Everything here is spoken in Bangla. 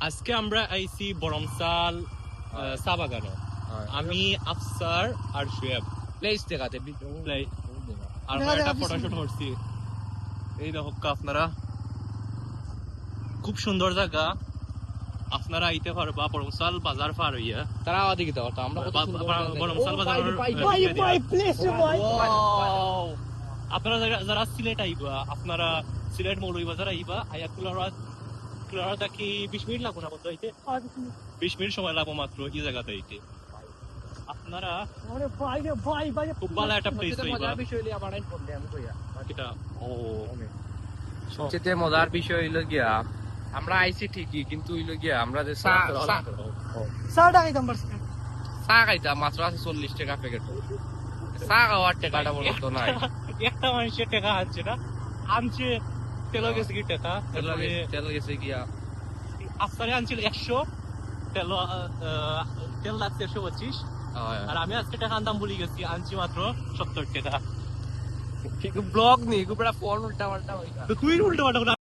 আজকে আমরা আইছি বরমসাল চা বাগানে আমি আফসার আর শুয়েব। প্লেস দেখাতে. আর আমরা একটা ফটোশুট করছি। এই দেখো আপনারা। খুব সুন্দর জায়গা। আপনারা আইতে পারবা বরমসাল বাজার পার হইয়া। তারা আমরা কত বা- জায়গা বরমসাল ভাই। আপনারা যারা সিলেট আইবা আপনারা সিলেট মৌলভীবাজার আইবা আইয়া বিশ মিনিট লাগবো না বলতে হইতে বিশ মিনিট সময় লাগবো মাত্র এই জায়গাতে আইতে। আপনারা আরে ভাই রে ভাই ভাই খুব ভালো একটা প্লেস হইবা মজার বিষয় হইল আমার আইন করলে আমি কইয়া এটা ও। সবচেয়ে মজার বিষয় হইল গিয়া আমরা আইছি ঠিকই কিন্তু হইল গিয়া আমরা যে চা খাইতাম মাত্র আছে চল্লিশ টাকা প্যাকেট। চা খাওয়ার টাকাটা বলো তো নাই একটা মানুষের টাকা আনছে না? আনছে তেল গেছে কি টাকা তেল গেছে- গিয়া। আফসারে আনছিল একশো। তেল আহ, আহ, তেল লাগছে একশো পঁচিশ। আর আমি আজকে টাকা আনতাম ভুলে গেছি আনছি মাত্র সত্তর টাকা ব্লগ ফোন উল্টা পাল্টা তুই উল্টো পাল্টা